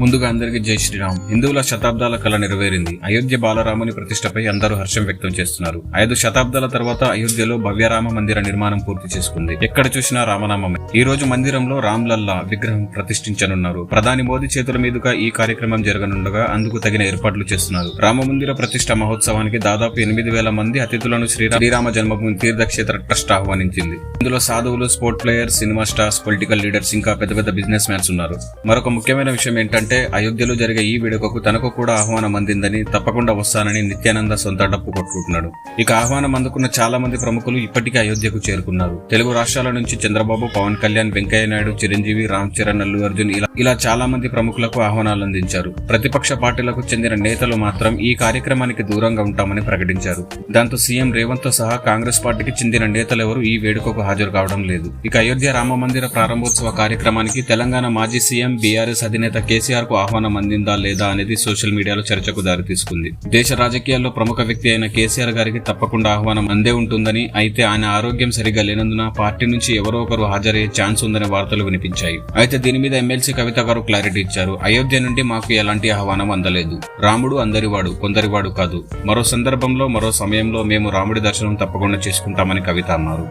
ముందుగా అందరికీ జై శ్రీరామ్. హిందువుల శతాబ్దాల కళ నెరవేరింది. అయోధ్య బాలరాముని ప్రతిష్టపై అందరూ హర్షం వ్యక్తం చేస్తున్నారు. ఐదు శతాబ్దాల తర్వాత అయోధ్యలో భవ్యరామ మందిర నిర్మాణం పూర్తి చేసుకుంది. ఎక్కడ చూసినా రామనామమే. ఈ రోజు మందిరంలో రామ్లల్లా విగ్రహం ప్రతిష్ఠించనున్నారు. ప్రధాని మోదీ చేతుల మీదుగా ఈ కార్యక్రమం జరగనుండగా అందుకు తగిన ఏర్పాట్లు చేస్తున్నారు. రామ మందిర ప్రతిష్ట మహోత్సవానికి దాదాపు ఎనిమిది వేల మంది అతిథులను శ్రీరామ జన్మభూమి తీర్థక్షేత్ర ట్రస్ట్ ఆహ్వానించింది. ఇందులో సాధువులు sport players cinema stars political leaders ఇంకా పెద్ద పెద్ద బిజినెస్ మ్యాన్స్ ఉన్నారు. మరొక ముఖ్యమైన విషయం ఏంటంటే అయోధ్యలో జరిగే ఈ వేడుకకు తనకు కూడా ఆహ్వానం అందిందని తప్పకుండా వస్తానని నిత్యానంద సొంత డప్పు కొట్టుకుంటున్నాడు. ఇక ఆహ్వానం అందుకున్న చాలా మంది ప్రముఖులు ఇప్పటికే అయోధ్యకు చేరుకున్నారు. తెలుగు రాష్ట్రాల నుంచి చంద్రబాబు పవన్ కళ్యాణ్ వెంకయ్య నాయుడు చిరంజీవి రామ్ చరణ్ అల్లు అర్జున్ ఇలా ఇలా చాలా మంది ప్రముఖులకు ఆహ్వానాలు అందించారు. ప్రతిపక్ష పార్టీలకు చెందిన నేతలు మాత్రం ఈ కార్యక్రమానికి దూరంగా ఉంటామని ప్రకటించారు. దాంతో సీఎం రేవంత్తో సహా కాంగ్రెస్ పార్టీకి చెందిన నేతలెవరూ ఈ వేడుకకు హాజరు కావడం లేదు. ఇక అయోధ్య రామ మందిర ప్రారంభోత్సవ కార్యక్రమానికి తెలంగాణ మాజీ సీఎం బీఆర్ఎస్ అధినేత కేసీఆర్కు ఆహ్వానం అందిందా లేదా అనేది సోషల్ మీడియాలో చర్చకు దారితీసుకుంది. దేశ రాజకీయాల్లో ప్రముఖ వ్యక్తి అయిన కేసీఆర్ గారికి తప్పకుండా ఆహ్వానం అందే ఉంటుందని అయితే ఆయన ఆరోగ్యం సరిగా లేనందున పార్టీ నుంచి ఎవరో ఒకరు హాజరయ్యే ఛాన్స్ ఉందనే వార్తలు వినిపించాయి. అయితే దీని మీద ఎమ్మెల్సీ కవిత గారు క్లారిటీ ఇచ్చారు. అయోధ్య నుండి మాకు ఎలాంటి ఆహ్వానం అందలేదు. రాముడు అందరివాడు కొందరివాడు కాదు. మరో సందర్భంలో మరో సమయంలో మేము రాముడి దర్శనం తప్పకుండా చేసుకుంటామని కవిత అన్నారు.